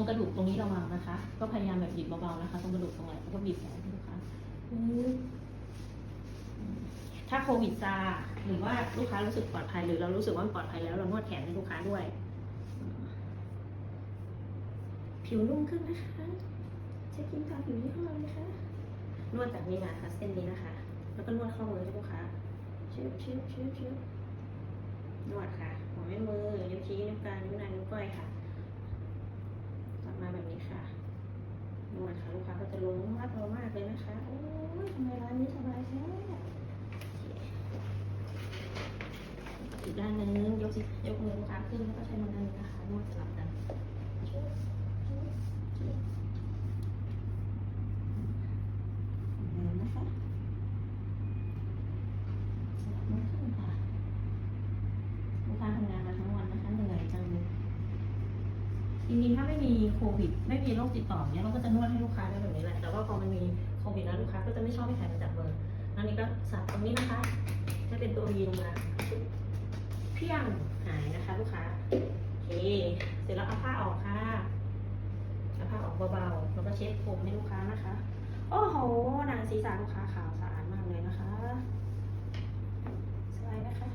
รงกระดูกตรงนี้ระวังนะคะ ก็พยายามแบบบีบเบาๆนะคะ ตรงกระดูกตรงไหนแล้วก็บีบแผลให้ลูกค้าปึ๊บถ้าโควิดซาหรือว่าลูกค้ารู้สึกปลอดภัยหรือเรารู้สึกว่ามันปลอดภัยแล้วเรานวดแขนให้ลูกค้าด้วย ผิวนุ่มขึ้นนะคะเช็คกินทาผิวยี่ห้อเลยค่ะนวดจากนี้มาค่ะเส้นนี้นะคะ แล้วก็นวดเข้ามือให้ลูกค้าชื้อชื้อชื้อชื้อนวดค่ะหัวแม่มือนิ้วชี้นิ้วกลางนิ้วนางนิ้วก้อยค่ะตัดมาแบบนี้ค่ะ นวดค่ะลูกค้าก็จะลงมากเรามากเลยนะคะโอ้ยทำไมร้านนี้สบายแท้อีกด้านหนึ่งยกสิยกมือลูกค้าขึ้นแล้วก็ใช้มือด้นนี้นะคะนวดสลับกันชื้อชื้อชื้อเหมือนเดิมนะคะสลับมือขึ้นค่ะ ลูกค้าทำงานมาทั้งวันนะคะเหนื่อยจังเลยจริงๆถ้าไม่มี โควิด ไม่มีโรคติดต่อเนี่ยเราก็จะนวดให้ลูกค้าได้แบบนี้แหละแต่ว่าพอมันมีโควิดแล้วลูกค้าก็จะไม่ชอบให้ใครมาจับเบอร์อันนี้ก็สับตรงนี้นะคะให้เป็นตัววีลงมาเพียงหายนะคะลูกค้าโอเคเสร็จแล้วเอาผ้าออกค่ะเอาผ้าออกเบาๆแล้วก็เช็ดผมให้ลูกค้านะคะโอ้โหหนังศีรษะลูกค้าขาวสะอาดมากเลยนะคะสบายไหมคะ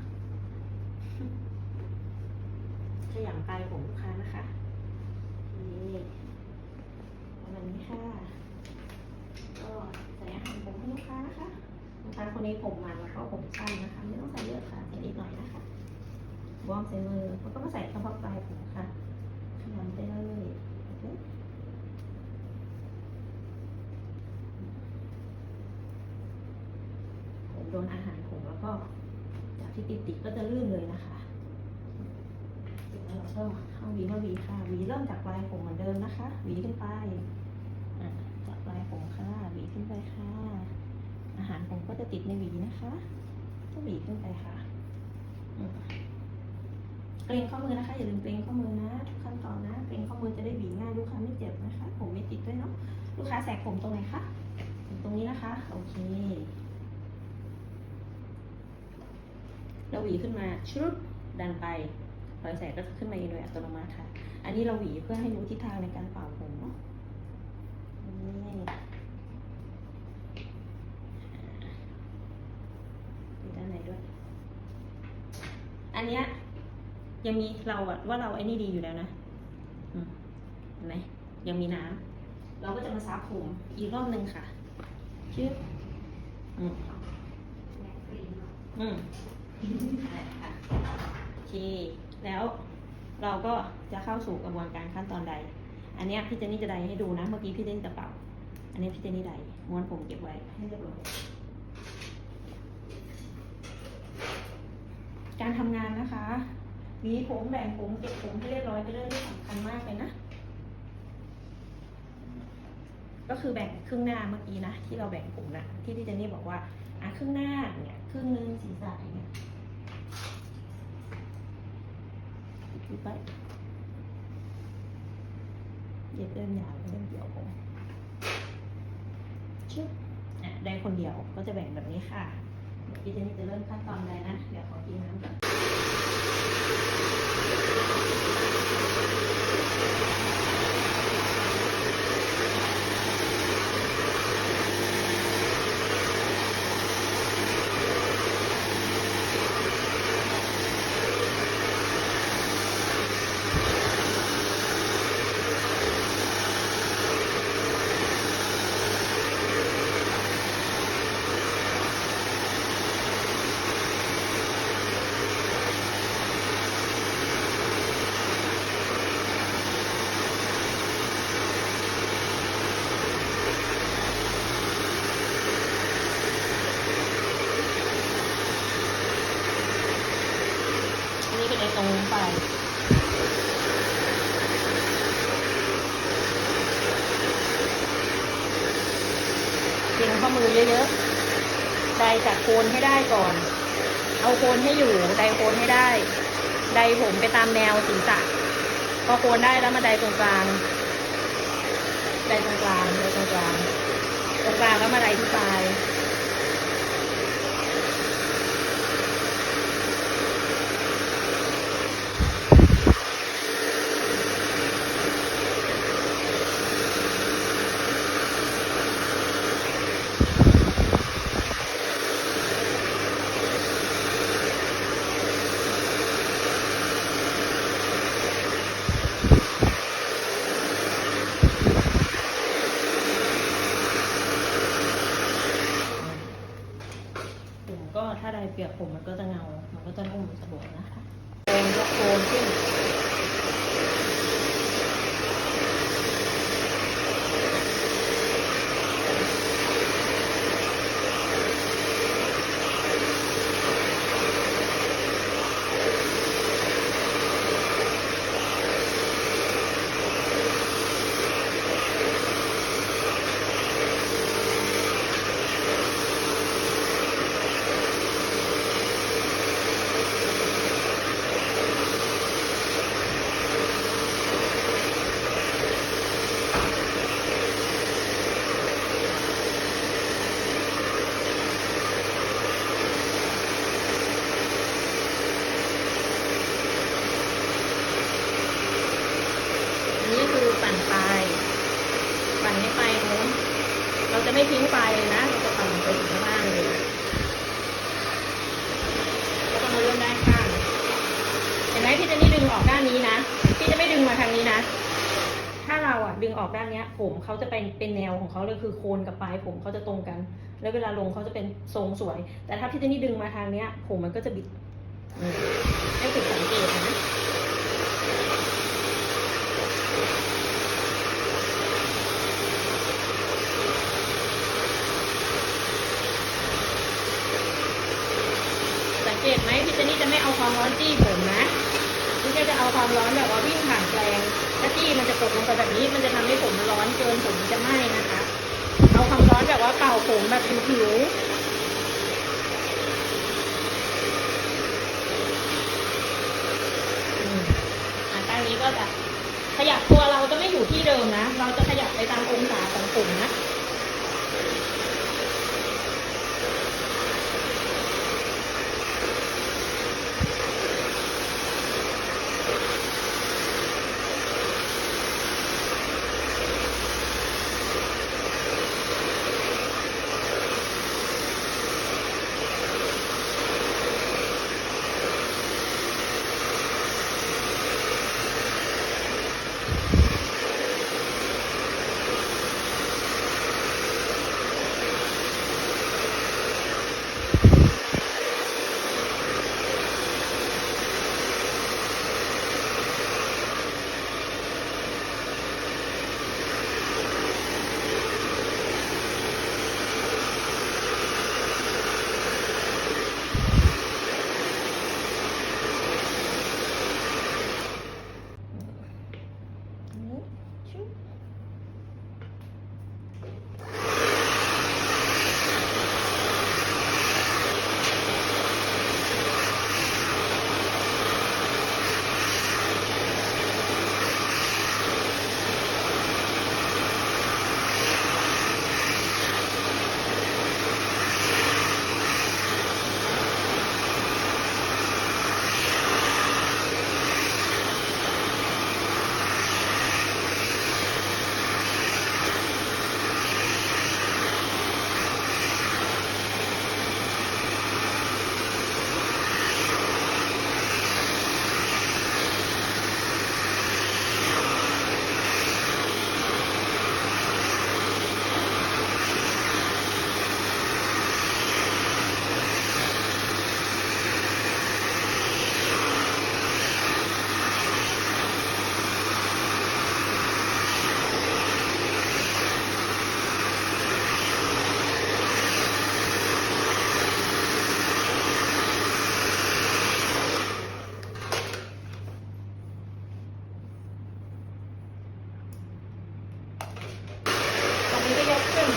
ขยำปลายผมลูกค้านะคะ นี่ประมาณนี้ค่ะ ก็ใส่อาหารผมให้ลูกค้านะคะลูกค้าคนนี้ผมมันแล้วก็ผมสั้นนะคะ ไม่ต้องใส่เยอะค่ะใส่นิดหน่อยนะคะวอร์มใส่มือแล้วก็มาใส่เฉพาะปลายผมค่ะขยำไปเลยโอเคผมโดนอาหารผมแล้วก็จากที่ติดๆก็จะลื่นเลยนะคะ เราก็เข้าหวีมาหวีค่ะหวีเริ่มจากปลายผมเหมือนเดิมนะคะหวีขึ้นไปจากปลายผมค่ะหวีขึ้นไปค่ะ อาหารผมก็จะติดในหวีนะคะก็หวีขึ้นไปค่ะเกรงข้อมือนะคะอย่าลืมเกรงข้อมือนะทุกขั้นตอนนะเกรงข้อมือจะได้หวีง่ายลูกค้าไม่เจ็บนะคะ ผมไม่ติดด้วยเนาะลูกค้าแสกผมตรงไหนคะตรงนี้นะคะโอเคเราหวีขึ้นมาชุดดันไป อยแสกก็จะขึ้นมาเองโดยอัตโนมัติค่ะ อันนี้เราหวีเพื่อให้รู้ทิศทางในการเป่าผมเนาะนี่ด้านในด้วย อันเนี้ยยังมีเราอะว่าเราไอ้นี่ดีอยู่แล้วนะเห็นไหมยังมีน้ำเราก็จะมาซับผมอีกรอบหนึ่งค่ะชื่ออืมอืม เค แล้วเราก็จะเข้าสู่กระบวนการขั้นตอนใด อันนี้พี่เจนนี่จะไดให้ดูนะ เมื่อกี้พี่เจนนี่จะเป่า อันนี้พี่เจนนี่ไดม้วนผมเก็บไว้ให้เรียบร้อยการทำงานนะคะหวีผมแบ่งผมเก็บผมให้เรียบร้อยเป็นเรื่องที่สำคัญมากเลยนะ ก็คือแบ่งครึ่งหน้าเมื่อกี้นะที่เราแบ่งผมนะที่พี่เจนนี่บอกว่าอะครึ่งหน้าเนี่ยครึ่งหนึงศีรษะอย่างเงี้ย ดูไปเย็บเริ่มยาวเริ่มเดี่ยวชึบอะได้คนเดียวก็จะแบ่งแบบนี้ค่ะเดี๋ยวพี่เจนนี่จะเริ่มขั้นตอนเลยนะ เดี๋ยวขอกินน้ำก่อนอันนี้เป็นไอ้ตรงไปลาย เก่งข้อมือเยอะๆไดจากโคนให้ได้ก่อน เอาโคนให้อยู่ไดโคนให้ได้ ไดผมไปตามแนวศีรษะพอโคนได้แล้วมาไดตรงกลางไดตรงกลางไดตรงกลางตรงกลางแล้วมาไดที่ปลาย ก็ถ้าใดเปียกผมมันก็จะเงา มันก็จะนุ่มสะดวกนะคะโคนยกโคนขึ้นอันนี้คือปั่นปลาย ปั่นให้ปลายโน้นเราจะไม่ทิ้งปลายเลยนะ เราจะปั่นไปถึงข้างล่างเลยแล้วก็มาเลื่อนด้านข้าง เห็นไหมพี่เจนนี่ดึงออกด้านนี้นะ พี่จะไม่ดึงมาทางนี้นะ ถ้าเรา อกด้านเนี้ย ผมเขาจะเป็นเป็นแนวของเขาเลยคือโคนกับปลายผมเขาจะตรงกัน แล้วเวลาลงเขาจะเป็นทรงสวย แต่ถ้าพี่เจนนี่ดึงมาทางเนี้ย ผมมันก็จะบิดให้ฝึกสังเกตนะสังเกตไหมพี่เจนนี่จะไม่เอาความร้อนจี้ผมนะพี่เจจะเอาความร้อนแบบว่าวิ่งผ่านแปลงถ้าจี้มันจะตกลงไปแบบนี้มันจะทำให้ เกินผมจะไหม้นะคะ เอาความร้อนแบบว่าเป่าผมแบบผิวๆอืมอะตั้งนี้ก็จะขยับตัวเราจะไม่อยู่ที่เดิมนะ เราจะขยับไปตามองศาของผมนะ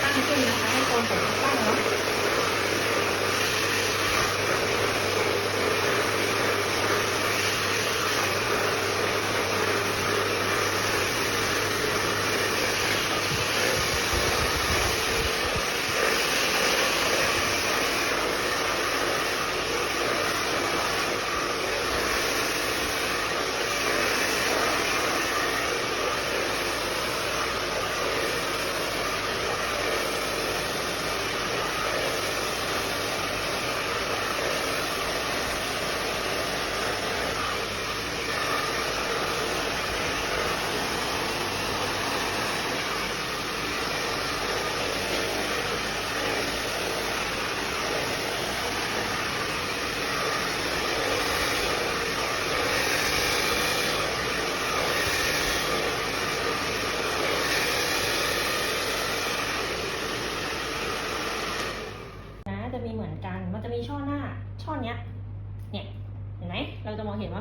ตั้งขึ้น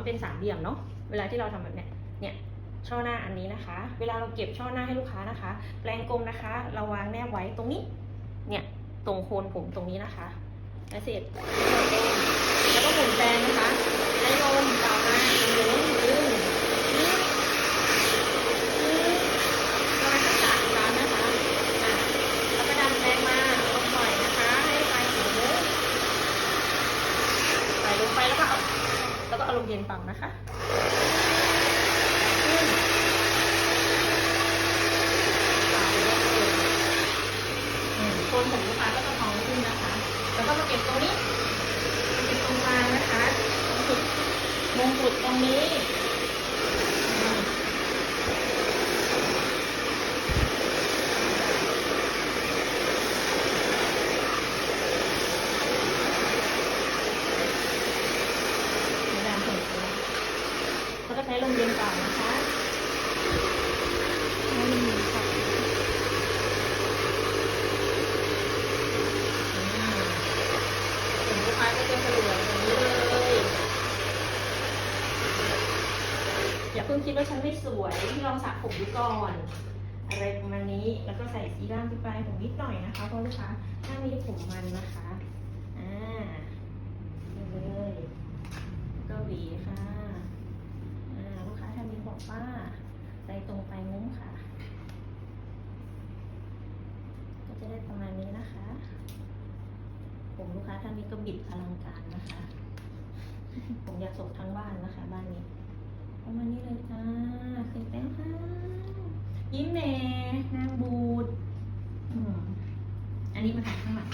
เห็นว่ามันเป็นสามเหลี่ยมเนาะเวลาที่เราทำแบบเนี้ยเนี่ยช่อหน้าอันนี้นะคะ เวลาเราเก็บช่อหน้าให้ลูกค้านะคะ แปลงกลมนะคะ เราวางแนบไว้ตรงนี้ เนี่ยตรงโคนผมตรงนี้นะคะแล้วเสร็จแล้วก็หมุนแปลงนะคะให้ลมต่อมาหมุนดึงนี้ประมาณสักสามครั้งนะคะอะแล้วก็ดันแปลงมาลงปล่อยนะคะ ให้ไฟสูงใส่ลงไปแล้วก็เอาแล้วก็ เอาลมเย็นฝังนะคะขึ้นอืมโคนผมลูกค้าก็จะมองขึ้นนะคะ แล้วก็มาเก็บตรงนี้ เก็บตรงกลางนะคะตรงจุดมงกุฎตรงนี้อืมไม่ได้เห็นเลยเขาจะใช้ลมเย็นก่อนนะคะให้มันมีค่ะอืม ผมลูกค้าก็จะสลัวอย่างนี้เลย อย่าเพิ่งคิดว่าฉันไม่สวยที่ลองสระผมดูก่อน อะไรประมาณนี้แล้วก็ใส่สีดำที่ปลายผมนิดหน่อยนะคะเพราะลูกค้าถ้ามีผมมันนะคะอ่านี่เลยก็หวีค่ะอ่าลูกค้าถ้ามีบอกว่าใส่ตรงปลายมุ้งค่ะ ก็จะได้ประมาณนี้นะคะ ผมลูกค้าท่านนี้ก็บิดอลังการนะคะ ผมอยากส่งทั้งบ้านนะคะ บ้านนี้ ประมาณนี้เลยจ้าเสร็จแล้วค่ะ ยิ้มแหน่นางบูดอันนี้มาถ่ายข้างหลัง